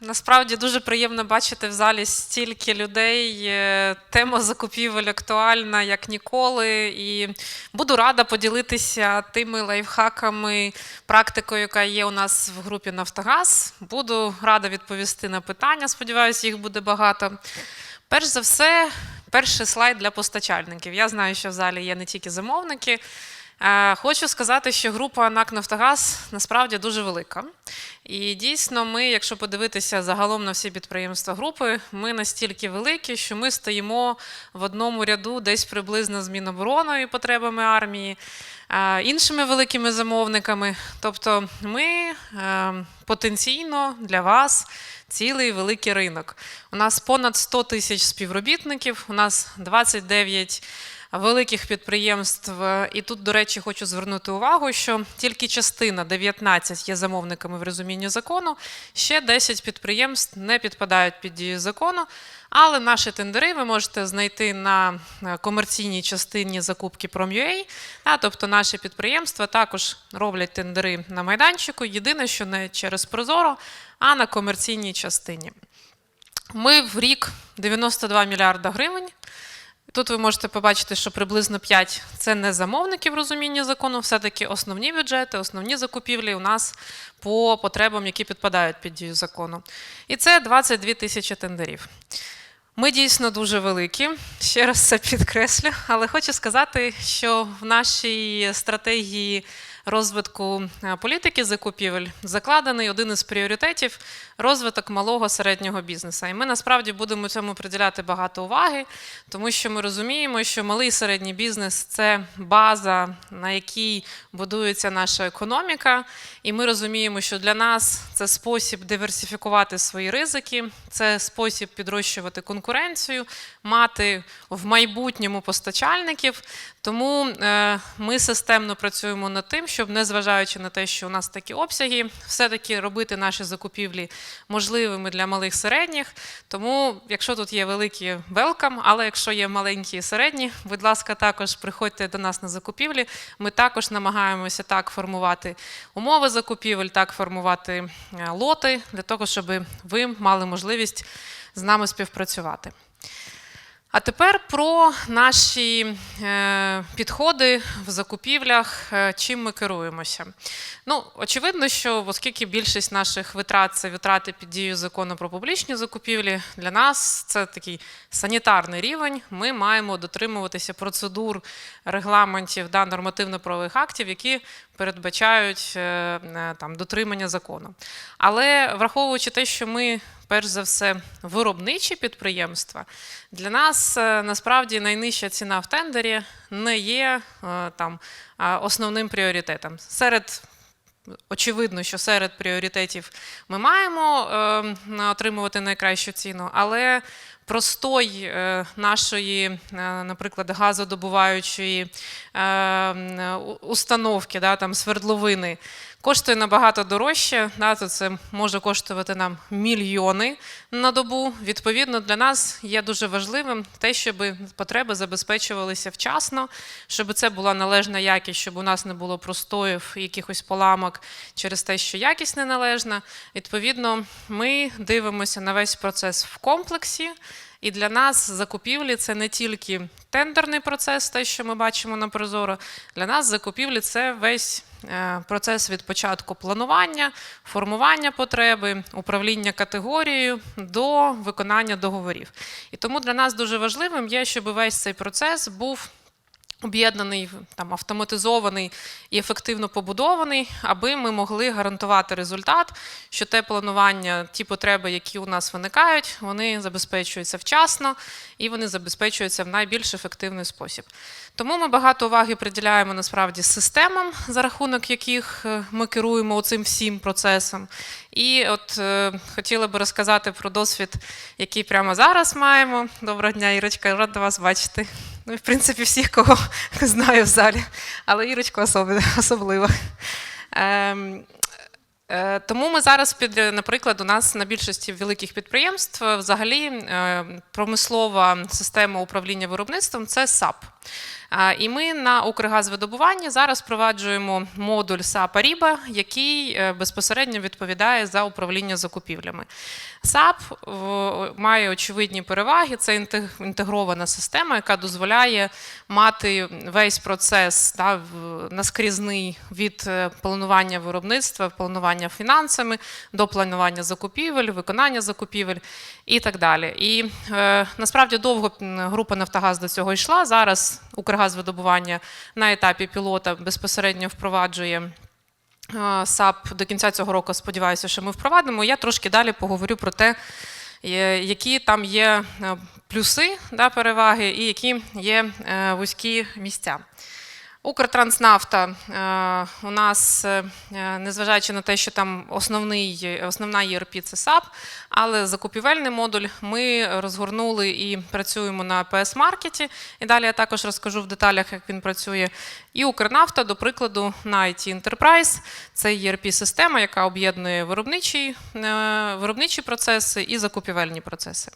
Насправді дуже приємно бачити в залі стільки людей. Е, Тема закупівель актуальна як ніколи. І буду рада поділитися тими лайфхаками, практикою, яка є у нас в групі Нафтогаз. Буду рада відповісти на питання. Сподіваюся, їх буде багато. Перш за все, перший слайд для постачальників. Я знаю, що в залі є не тільки замовники. Е, Хочу сказати, що група НАК Нафтогаз насправді дуже велика. І дійсно, ми, якщо подивитися загалом на всі підприємства групи, ми настільки великі, що ми стоїмо в одному ряду десь приблизно з Мінобороною потребами армії, е, іншими великими замовниками. Тобто, ми е, потенційно для вас цілий великий ринок. У нас понад 100 тисяч співробітників, у нас 29 великих підприємств. І тут, до речі, хочу звернути увагу, що тільки частина 19 є замовниками в розумінні закону, ще 10 підприємств не підпадають під дію закону. Але наші тендери ви можете знайти на е, комерційній частині закупки Prom.ua. Тобто наші підприємства також роблять тендери на майданчику. Єдине, що не через Прозоро, а на комерційній частині. Ми в рік 92 мільярда гривень. Тут ви можете побачити, що приблизно 5 – це не замовники в розумінні закону, все-таки основні бюджети, основні закупівлі у нас по потребам, які підпадають під дію закону. І це 22 тисячі тендерів. Ми дійсно дуже великі, ще раз це підкреслю, але хочу сказати, що в нашій стратегії розвитку е, політики закупівель закладений один із пріоритетів розвиток малого середнього бізнесу. І ми насправді будемо цьому приділяти багато уваги, тому що ми розуміємо, що малий середній бізнес це база, на якій будується наша економіка. І ми розуміємо, що для нас це спосіб диверсифікувати свої ризики, це спосіб підрощувати конкуренцію, мати в майбутньому постачальників. Тому е, ми системно працюємо над тим, щоб, незважаючи на те, що у нас такі обсяги, все-таки робити наші закупівлі можливими для малих середніх. Тому, якщо тут є великі велкам, але якщо є маленькі і середні, будь ласка, також приходьте до нас на закупівлі. Ми також намагаємося так формувати умови закупівель, так формувати е, лоти для того, щоб ви мали можливість з нами співпрацювати. А тепер про наші е, підходи в закупівлях, е, чим ми керуємося. Ну, очевидно, що оскільки більшість наших витрат це витрати під дією закону про публічні закупівлі, для нас це такий санітарний рівень. Ми маємо дотримуватися процедур, регламентів да, нормативно-правових актів, які передбачають е, е, там дотримання закону. Але враховуючи те, що ми перш за все виробничі підприємства, для нас е, насправді найнижча ціна в тендері не є там основним пріоритетом. Серед Очевидно, що серед пріоритетів ми маємо е, отримувати найкращу ціну, але простой е, нашої, е, наприклад, газодобуваючої е, установки, да, там, свердловини, коштує набагато дорожче. Да, то це може коштувати нам мільйони на добу. Відповідно, для нас є дуже важливим те, щоб потреби забезпечувалися вчасно, щоб це була належна якість, щоб у нас не було простоїв якихось поламок через те, що якість неналежна. Відповідно, ми дивимося на весь процес в комплексі. І для нас закупівлі це не тільки тендерний процес, те, що ми бачимо на Прозоро. Для нас закупівлі це весь е, процес від початку планування, формування потреби, управління категорією до виконання договорів. І тому для нас дуже важливим є, щоб весь цей процес був. Об'єднаний, там автоматизований і ефективно побудований, аби ми могли гарантувати результат, що те планування, ті потреби, які у нас виникають, вони забезпечуються вчасно і вони забезпечуються в найбільш ефективний спосіб. Тому ми багато уваги приділяємо насправді системам, за рахунок яких е, ми керуємо цим всім процесом. І от е, хотіла би розказати про досвід, який прямо зараз маємо. Доброго дня, Ірочка, рада вас бачити. Ну, і, в принципі, всіх, кого знаю в залі, але Ірочку особливо. Ем, е, тому ми зараз під, наприклад, у нас на більшості великих підприємств взагалі е, промислова система управління виробництвом це САП. І ми на Укргазвидобуванні зараз впроваджуємо модуль SAP Ariba, який е, безпосередньо відповідає за управління закупівлями. В- має очевидні переваги. Це інтег- інтегрована система, яка дозволяє мати весь процес да, наскрізний від е, планування виробництва, планування фінансами до планування закупівель, виконання закупівель і так далі. І е, насправді довго група Нафтогаз до цього йшла. Зараз Укргазвидобування на етапі пілота безпосередньо впроваджує. САП до кінця цього року сподіваюся, що ми впровадимо. Я трошки далі поговорю про те, е, які там є е, плюси да, переваги і які є е, вузькі місця. Укртранснафта е, у нас, е, незважаючи на те, що там основний, основна ERP – це САП, але закупівельний модуль ми розгорнули і працюємо на PS-маркеті. І далі я також розкажу в деталях, як він працює. І Укрнафта, до прикладу, на IT Enterprise – це ERP-система, яка об'єднує виробничі, е, виробничі процеси і закупівельні процеси.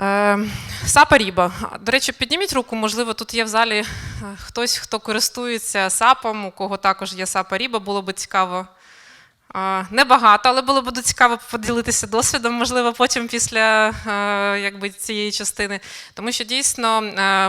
Е, Сапа Ріба. До речі, підніміть руку, можливо, тут є в залі е, хтось, хто користується сапом, у кого також є сапа Ріба, було би цікаво. Е, Небагато, але було б цікаво поділитися досвідом, можливо, потім після е, якби, цієї частини. Тому що дійсно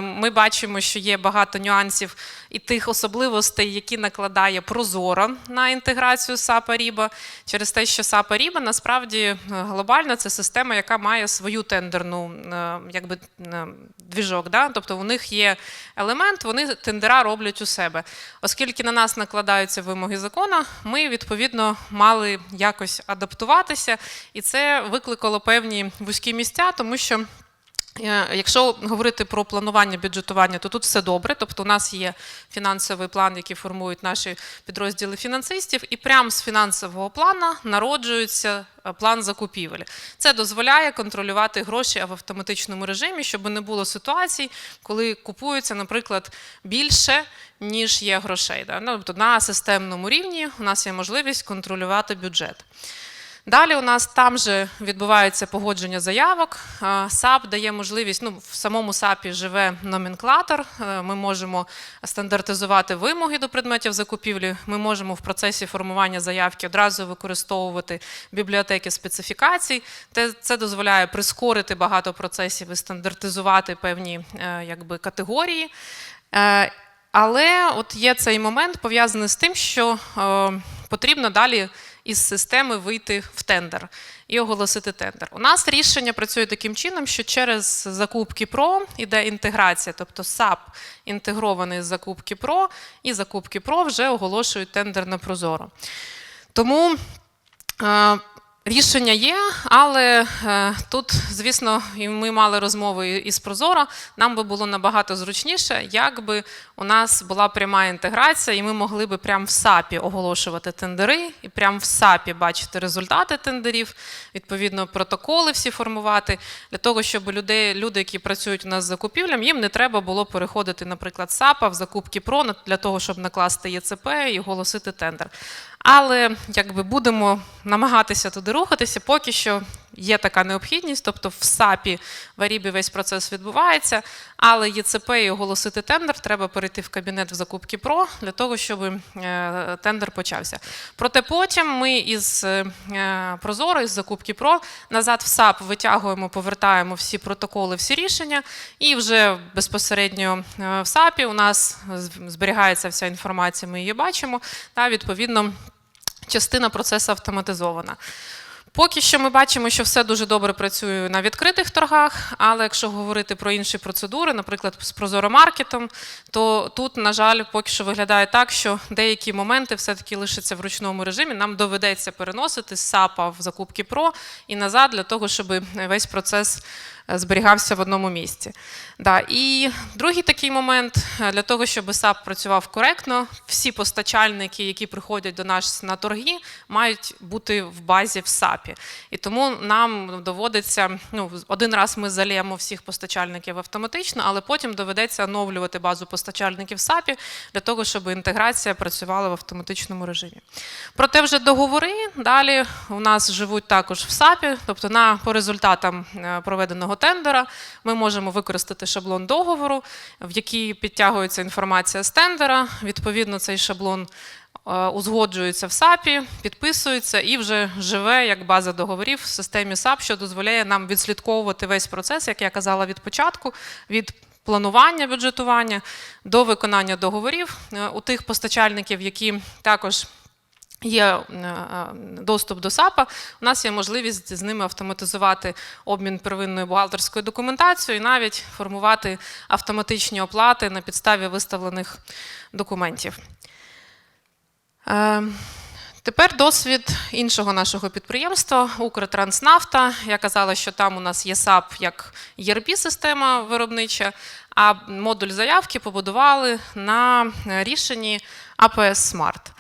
ми бачимо, що є багато нюансів і тих особливостей, які накладає Прозоро на інтеграцію SAP Ariba, через те, що SAP Ariba насправді е, глобально це система, яка має свою тендерну е, якби, е, двіжок. Да? Тобто у них є елемент, вони тендера роблять у себе. Оскільки на нас накладаються вимоги закону, ми відповідно мали якось адаптуватися, і це викликало певні вузькі місця, тому що. Е, Якщо говорити про планування бюджетування, то тут все добре. Тобто, у нас є фінансовий план, який формують наші підрозділи фінансистів, і прямо з фінансового плану народжується е, план закупівель. Це дозволяє контролювати гроші в автоматичному режимі, щоб не було ситуацій, коли купується, наприклад, більше. Ніж є грошей. Ну, тобто на системному рівні у нас є можливість контролювати бюджет. Далі у нас там же відбувається погодження заявок. САП дає можливість, ну в самому САПі живе номенклатор. Ми можемо стандартизувати вимоги до предметів закупівлі. Ми можемо в процесі формування заявки одразу використовувати бібліотеки специфікацій. Це дозволяє прискорити багато процесів і стандартизувати певні е, якби, категорії. Е, Але от є цей момент пов'язаний з тим, що е, потрібно далі із системи вийти в тендер і оголосити тендер. У нас рішення працює таким чином, що через закупки ПРО йде інтеграція, тобто САП інтегрований з закупки ПРО, і закупки ПРО вже оголошують тендер на Прозоро. Тому е, Рішення є, але е, тут, звісно, і ми мали розмови із Прозоро. Нам би було набагато зручніше, якби у нас була пряма інтеграція, і ми могли би прямо в САПі оголошувати тендери, і прямо в САПі бачити результати тендерів, відповідно, протоколи всі формувати, для того, щоб люди, люди які працюють у нас з закупівлям, їм не треба було переходити, наприклад, САПа в закупки ПРО для того, щоб накласти ЄЦП і оголосити тендер. Але якби будемо намагатися туди рухатися, поки що є така необхідність, тобто в САПі в Арібі весь процес відбувається, але ЄЦП і оголосити тендер, треба перейти в кабінет в закупки ПРО для того, щоб е, тендер почався. Проте потім ми із е, Прозоро, із закупки ПРО назад в САП витягуємо, повертаємо всі протоколи, всі рішення, і вже безпосередньо е, в САПі у нас зберігається вся інформація, ми її бачимо, та відповідно частина процесу автоматизована. Поки що ми бачимо, що все дуже добре працює на відкритих торгах, але якщо говорити про інші процедури, наприклад, з прозоромаркетом, то тут, на жаль, поки що виглядає так, що деякі моменти все-таки лишаться в ручному режимі. Нам доведеться переносити з САПа в закупки ПРО і назад для того, щоб весь процес зберігався в одному місці. Да. І другий такий момент е, для того, щоб САП працював коректно, всі постачальники, які приходять до нас на торги, мають бути в базі в САПі. І тому нам доводиться ну, один раз ми заліємо всіх постачальників автоматично, але потім доведеться оновлювати базу постачальників САПі для того, щоб інтеграція працювала в автоматичному режимі. Проте вже договори далі у нас живуть також в САПі, тобто на по результатам е, проведеного тендера. Ми можемо використати шаблон договору, в який підтягується інформація з тендера. Відповідно, цей шаблон е, узгоджується в САПі, підписується і вже живе як база договорів в системі САП, що дозволяє нам відслідковувати весь процес, як я казала від початку, від планування бюджетування до виконання договорів Е, у тих постачальників, які також є е, доступ до САПа, у нас є можливість з ними автоматизувати обмін первинною бухгалтерською документацією і навіть формувати автоматичні оплати на підставі виставлених документів. Е, Тепер досвід іншого нашого підприємства Укртранснафта. Я казала, що там у нас є САП як ERP-система виробнича, а модуль заявки побудували на рішенні APS Smart.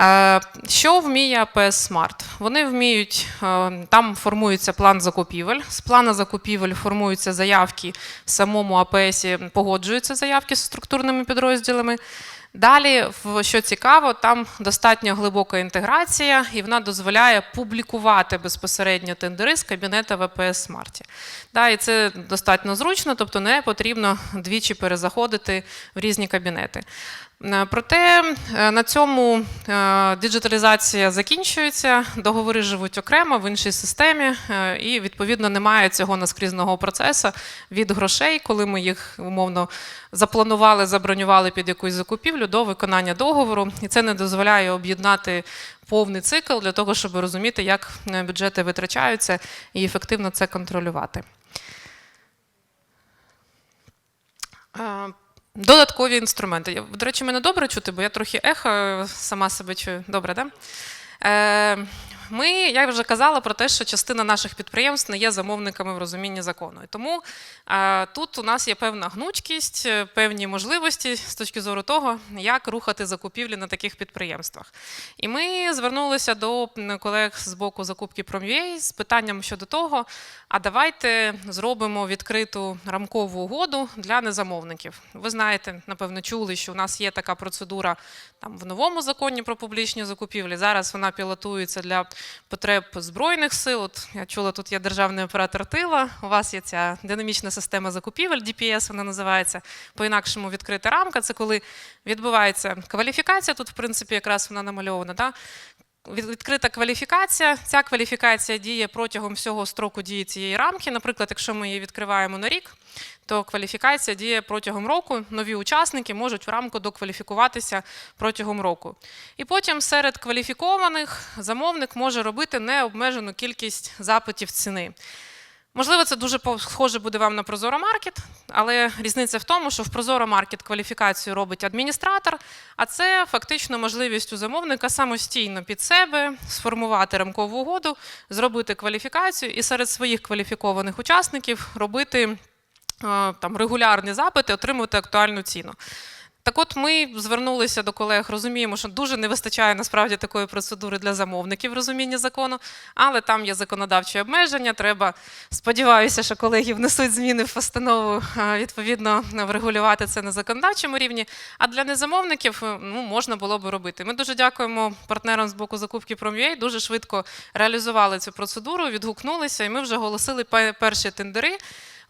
Е, Що вміє APS Smart? Вони вміють, е, там формується план закупівель. З плану закупівель формуються заявки в самому АПСі, погоджуються заявки з структурними підрозділами. Далі, що цікаво, там достатньо глибока інтеграція, і вона дозволяє публікувати безпосередньо тендери з кабінету ВПС Смарті. Да, і це достатньо зручно, тобто не потрібно двічі перезаходити в різні кабінети. Е, Проте е, на цьому е, діджиталізація закінчується, договори живуть окремо в іншій системі, і відповідно немає цього наскрізного процесу від грошей, коли ми їх умовно запланували, забронювали під якусь закупівлю до виконання договору. І це не дозволяє об'єднати повний цикл для того, щоб розуміти, як бюджети витрачаються і ефективно це контролювати. Додаткові інструменти. До речі, мене добре чути, бо я трохи ехо сама себе чую. Добре? Да? Е, Ми, я вже казала про те, що частина наших підприємств не є замовниками в розумінні закону. І тому е, тут у нас є певна гнучкість, е, певні можливості з точки зору того, як рухати закупівлі на таких підприємствах. І ми звернулися до колег з боку закупки Prom.ua з питанням щодо того, а давайте зробимо відкриту рамкову угоду для незамовників. Ви знаєте, напевно, чули, що у нас є така процедура там в новому законі про публічні закупівлі. Зараз вона пілотується для потреб збройних сил. От я чула, тут є державний оператор тила. У вас є ця динамічна система закупівель, DPS вона називається. По-інакшому відкрита рамка. Це коли відбувається кваліфікація. Тут, в принципі, якраз вона намальована. Да? Від- Відкрита кваліфікація. Ця кваліфікація діє протягом всього строку дії цієї рамки. Наприклад, якщо ми її відкриваємо на рік, то кваліфікація діє протягом року. Нові учасники можуть в рамку докваліфікуватися протягом року. І потім серед кваліфікованих замовник може робити необмежену кількість запитів ціни. Можливо, це дуже схоже буде вам на Прозоро Маркет, але різниця в тому, що в Прозоро Маркет кваліфікацію робить адміністратор, а це фактично можливість у замовника самостійно під себе сформувати рамкову угоду, зробити кваліфікацію і серед своїх кваліфікованих учасників робити е, там регулярні запити, отримувати актуальну ціну. Так от ми звернулися до колег, розуміємо, що дуже не вистачає насправді такої процедури для замовників розуміння закону, але там є законодавчі обмеження. Треба, сподіваюся, що колеги внесуть зміни в постанову, відповідно, врегулювати це на законодавчому рівні. А для незамовників е, ну, можна було би робити. Ми дуже дякуємо партнерам з боку закупки Prom.ua, дуже швидко реалізували цю процедуру, відгукнулися, і ми вже оголосили перші тендери.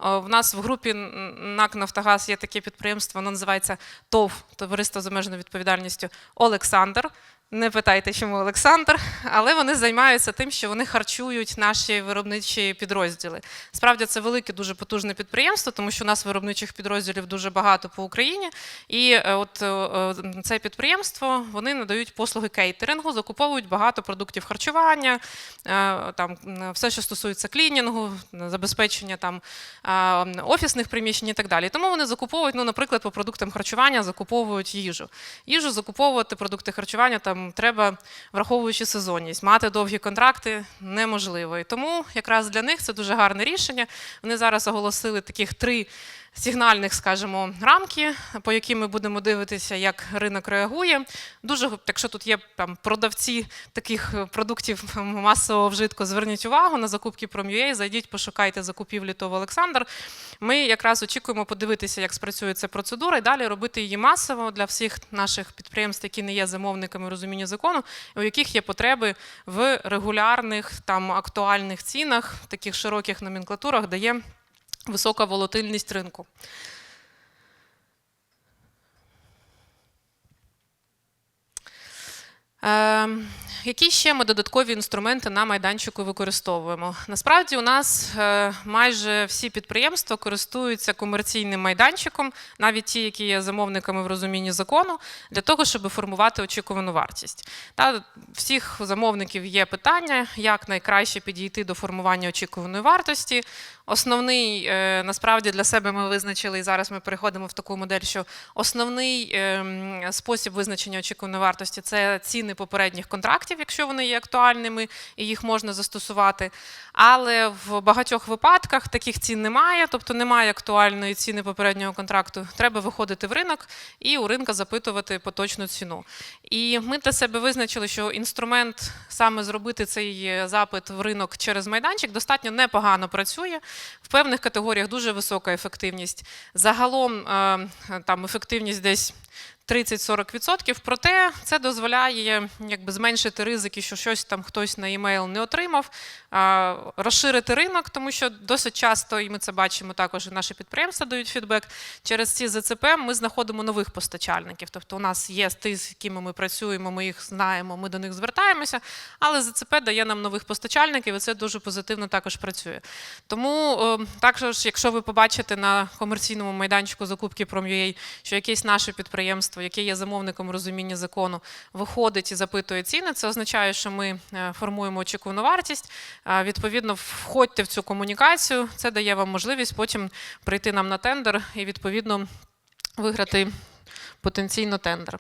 О, В нас в групі НАК Нафтогаз є таке підприємство, воно називається ТОВ, Товариство з обмеженою відповідальністю Олександр. Не питайте, чому Олександр, але вони займаються тим, що вони харчують наші виробничі підрозділи. Справді це велике, дуже потужне підприємство, тому що у нас виробничих підрозділів дуже багато по Україні. І е, от е, е, це підприємство вони надають послуги кейтерингу, закуповують багато продуктів харчування, там все, що стосується клінінгу, забезпечення там офісних приміщень і так далі. Тому вони закуповують, ну, наприклад, по продуктам харчування закуповують їжу. Їжу закуповувати продукти харчування там треба, враховуючи сезонність. Мати довгі контракти неможливо. І тому якраз для них це дуже гарне рішення. Вони зараз оголосили таких три. Сигнальних, скажімо, рамки, по яким ми будемо дивитися, як ринок реагує. Дуже, якщо тут є там продавці таких е, продуктів масового вжитку, зверніть увагу на закупки Prom.ua, зайдіть, пошукайте закупівлі ТОВ Олександр. Ми якраз очікуємо подивитися, як спрацює ця процедура, і далі робити її масово для всіх наших підприємств, які не є замовниками розуміння закону, у яких є потреби в регулярних там актуальних цінах, таких широких номенклатурах, де є висока волатильність ринку. Які ще ми додаткові інструменти на майданчику використовуємо? Насправді, у нас е, майже всі підприємства користуються комерційним майданчиком, навіть ті, які є замовниками в розумінні закону, для того, щоб формувати очікувану вартість. Та всіх замовників є питання, як найкраще підійти до формування очікуваної вартості. Основний е, насправді для себе ми визначили, і зараз ми переходимо в таку модель, що основний ем, спосіб визначення очікуваної вартості це ціни попередніх контрактів, якщо вони є актуальними і їх можна застосувати. Але в багатьох випадках таких цін немає, тобто немає актуальної ціни попереднього контракту. Треба виходити в ринок і у ринка запитувати поточну ціну. І ми для себе визначили, що інструмент саме зробити цей запит в ринок через майданчик достатньо непогано працює. В певних категоріях дуже висока ефективність. Загалом е, там ефективність десь 30-40%, проте це дозволяє якби, зменшити ризики, що щось там хтось на емейл не отримав, розширити ринок, тому що досить часто, і ми це бачимо також, і наші підприємства дають фідбек. Через ці ЗЦП ми знаходимо нових постачальників. Тобто, у нас є ті, з якими ми працюємо, ми їх знаємо, ми до них звертаємося, але ЗЦП дає нам нових постачальників, і це дуже позитивно також працює. Тому е, також, якщо ви побачите на комерційному майданчику закупки Prom.ua, що якесь наше підприємство, яке є замовником розуміння закону, виходить і запитує ціни, це означає, що ми е, формуємо очікувану вартість. Відповідно, входьте в цю комунікацію. Це дає вам можливість потім прийти нам на тендер і відповідно виграти потенційно тендер.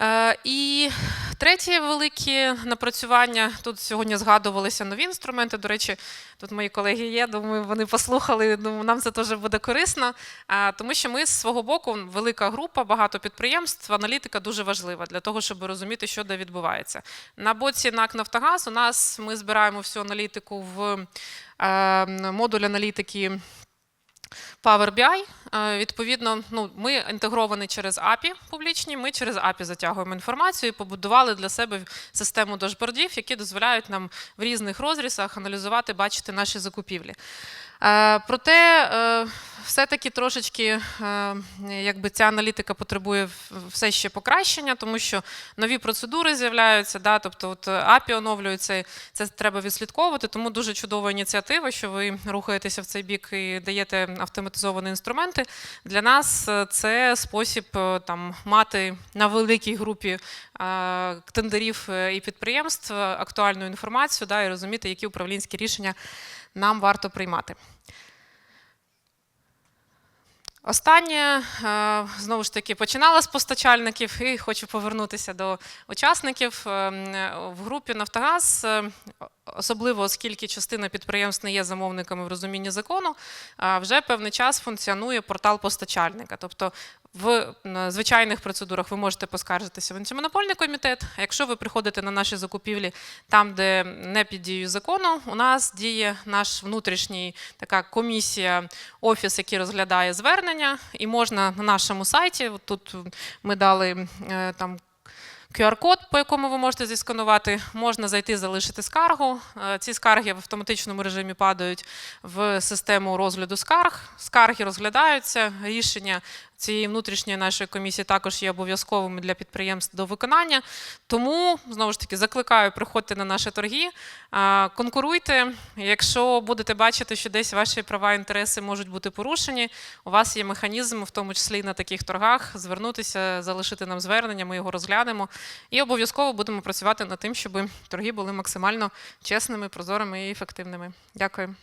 Е, І третє велике напрацювання. Тут сьогодні згадувалися нові інструменти. До речі, тут мої колеги є. Думаю, вони послухали. Думаю, нам це теж буде корисно. Е, Тому що ми з свого боку, велика група, багато підприємств, аналітика дуже важлива для того, щоб розуміти, що де відбувається. На боці НАК Нафтогаз у нас ми збираємо всю аналітику в е, модуль аналітики. Power BI, е, відповідно, ну, ми інтегровані через API публічні, ми через API затягуємо інформацію і побудували для себе систему дашбордів, які дозволяють нам в різних розрізах аналізувати, бачити наші закупівлі. Е, Проте е, все-таки трошечки е, якби ця аналітика потребує все ще покращення, тому що нові процедури з'являються, да, тобто от API оновлюється, це треба відслідковувати. Тому дуже чудова ініціатива, що ви рухаєтеся в цей бік і даєте автоматизовані інструменти. Для нас е, це спосіб е, там мати на великій групі тендерів і підприємств актуальну інформацію да, і розуміти, які управлінські рішення нам варто приймати. Останнє е, знову ж таки починала з постачальників і хочу повернутися до учасників Е, в групі Нафтогаз. Особливо оскільки частина підприємств не є замовниками в розумінні закону, вже певний час функціонує портал постачальника. Тобто в звичайних процедурах ви можете поскаржитися в антимонопольний комітет. А якщо ви приходите на наші закупівлі там, де не під дією закону, у нас діє наш внутрішній така комісія, офіс, який розглядає звернення, і можна на нашому сайті. Тут ми дали е, там. QR-код, по якому ви можете зісканувати, можна зайти, залишити скаргу. Е, Ці скарги в автоматичному режимі падають в систему розгляду скарг. Скарги розглядаються. Рішення цієї внутрішньої нашої комісії також є обов'язковими для підприємств до виконання. Тому знову ж таки закликаю приходьте на наші торги, конкуруйте. Якщо будете бачити, що десь ваші права і інтереси можуть бути порушені, у вас є механізм, в тому числі і на таких торгах, звернутися, залишити нам звернення, ми його розглянемо. І обов'язково будемо працювати над тим, щоб торги були максимально чесними, прозорими і ефективними. Дякую.